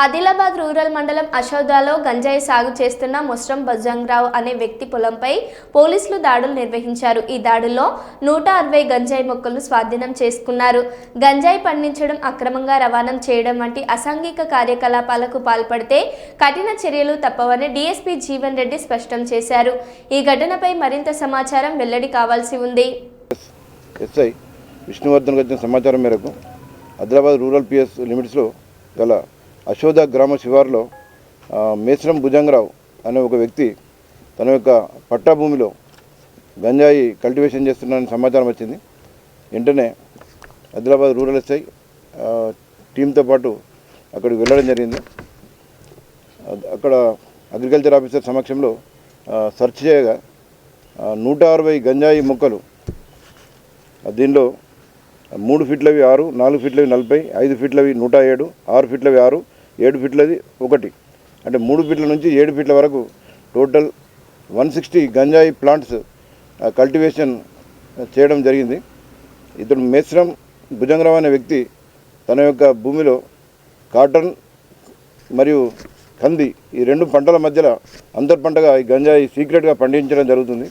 Adilabad rural మండలం అశోదాలో గంజాయి సాగు చేస్తున్న ముస్రం బజంగ్రావు అనే వ్యక్తి పొలంపై పోలీసులు దాడులు నిర్వహించారు. ఈ దాడుల్లో నూట అరవై గంజాయి మొక్కలు స్వాధీనం చేసుకున్నారు. గంజాయి పండించడం అక్రమంగా రవాణా చేయడం వంటి అసాంఘిక కార్యకలాపాలకు పాల్పడితే కఠిన చర్యలు తప్పవని డీఎస్పీ జీవన్ రెడ్డి స్పష్టం చేశారు. ఈ ఘటనపై మరింత సమాచారం వెల్లడి కావాల్సి ఉంది. ఎస్ఐ వచ్చిన సమాచారం మేరకు ఆదిలాబాద్ రూరల్ పిఎస్ లిమిట్స్లో గల అశోద గ్రామ శివారులో మేసరం భుజంగరావు అనే ఒక వ్యక్తి తన యొక్క పట్టాభూమిలో గంజాయి కల్టివేషన్ చేస్తున్నారని సమాచారం వచ్చింది. వెంటనే ఆదిలాబాద్ రూరల్ ఎస్ఐ టీంతో పాటు అక్కడికి వెళ్ళడం జరిగింది. అక్కడ అగ్రికల్చర్ ఆఫీసర్ సమక్షంలో సెర్చ్ చేయగా నూట అరవై గంజాయి మొక్కలు దీనిలో మూడు ఫీట్లవి ఆరు నాలుగు ఫీట్లవి నలభై ఐదు ఫీట్లవి నూట ఏడు ఆరు ఫీట్లవి ఆరు ఏడు ఫీట్లది ఒకటి. అంటే మూడు ఫీట్ల నుంచి ఏడు ఫీట్ల వరకు total one sixty ganja plants cultivation చేయడం జరిగింది. ఇతడు మేశ్రం భుజంగరావు అనే వ్యక్తి తన యొక్క భూమిలో కాటన్ మరియు కంది ఈ రెండు పంటల మధ్యలో అంతర్ పంటగా ఈ గంజాయి సీక్రెట్గా పండించడం జరుగుతుంది.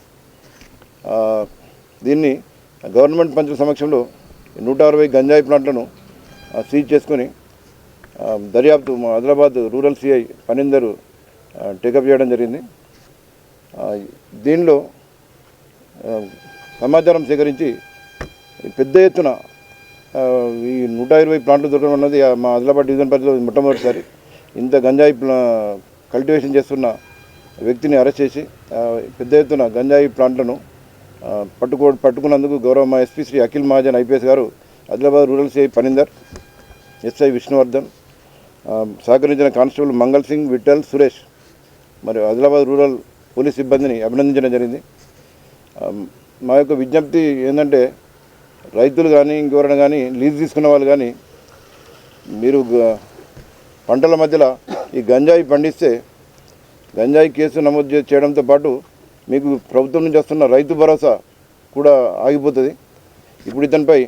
దీన్ని గవర్నమెంట్ పంచుల సమక్షంలో నూట అరవై గంజాయి ప్లాంట్లను సీజ్ చేసుకొని దర్యాప్తు మా ఆదిలాబాద్ రూరల్ సిఐ పనిందరు టేకప్ చేయడం జరిగింది. దీనిలో సమాచారం సేకరించి పెద్ద ఎత్తున ఈ నూట ఇరవై ప్లాంట్లు దొరకడం అన్నది ఆ, మా ఆదిలాబాద్ డివిజన్ పరిధిలో మొట్టమొదటిసారి. ఇంత గంజాయి కల్టివేషన్ చేస్తున్న వ్యక్తిని అరెస్ట్ చేసి పెద్ద ఎత్తున గంజాయి ప్లాంట్లను పట్టుకో పట్టుకున్నందుకు గౌరవ మా ఎస్పీ శ్రీ అఖిల్ మహాజన్ ఐపీఎస్ గారు Adilabad rural CI Phanindar SI Vishnuvardhan సహకరించిన కానిస్టేబుల్ మంగళ్ సింగ్ విఠల్ సురేష్ మరి ఆదిలాబాద్ రూరల్ పోలీస్ సిబ్బందిని అభినందించడం జరిగింది. మా యొక్క విజ్ఞప్తి ఏంటంటే రైతులు కానీ ఇంకెవరైనా కానీ లీజ్ తీసుకున్న వాళ్ళు కానీ మీరు పంటల మధ్యలో ఈ గంజాయి పండిస్తే గంజాయి కేసు నమోదు చేయడంతో పాటు మీకు ప్రభుత్వం నుంచి వస్తున్న రైతు భరోసా కూడా ఆగిపోతుంది. ఇప్పుడు ఇతనిపై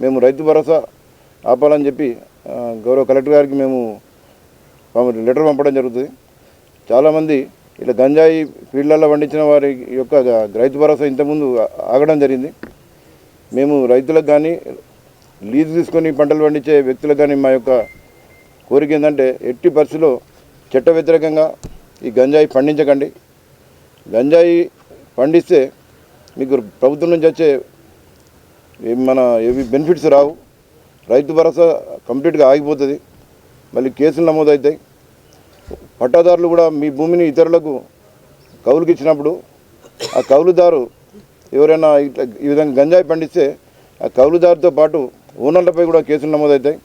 మేము రైతు భరోసా ఆపాలని చెప్పి గౌరవ కలెక్టర్ గారికి మేము లెటర్ పంపడం జరుగుతుంది. చాలామంది ఇలా గంజాయి ఫీల్డ్లలో పండించిన వారి యొక్క రైతు భరోసా ఇంతకుముందు ఆగడం జరిగింది. మేము రైతులకు కానీ లీజు తీసుకొని పంటలు పండించే వ్యక్తులకు కానీ మా యొక్క కోరిక ఏంటంటే ఎట్టి పరిస్థితిలో చట్ట వ్యతిరేకంగా ఈ గంజాయి పండించకండి. గంజాయి పండిస్తే మీకు ప్రభుత్వం నుంచి వచ్చే ఏ మన ఏవి బెనిఫిట్స్ రావు. రైతు భరోసా కంప్లీట్గా ఆగిపోతుంది. మళ్ళీ కేసులు నమోదవుతాయి పట్టాదారులు కూడా మీ భూమిని ఇతరులకు కౌలుకి ఇచ్చినప్పుడు ఆ కౌలుదారు ఎవరైనా ఇట్లా ఈ విధంగా గంజాయి పండిస్తే ఆ కౌలుదారుతో పాటు ఓనర్లపై కూడా కేసులు నమోదవుతాయి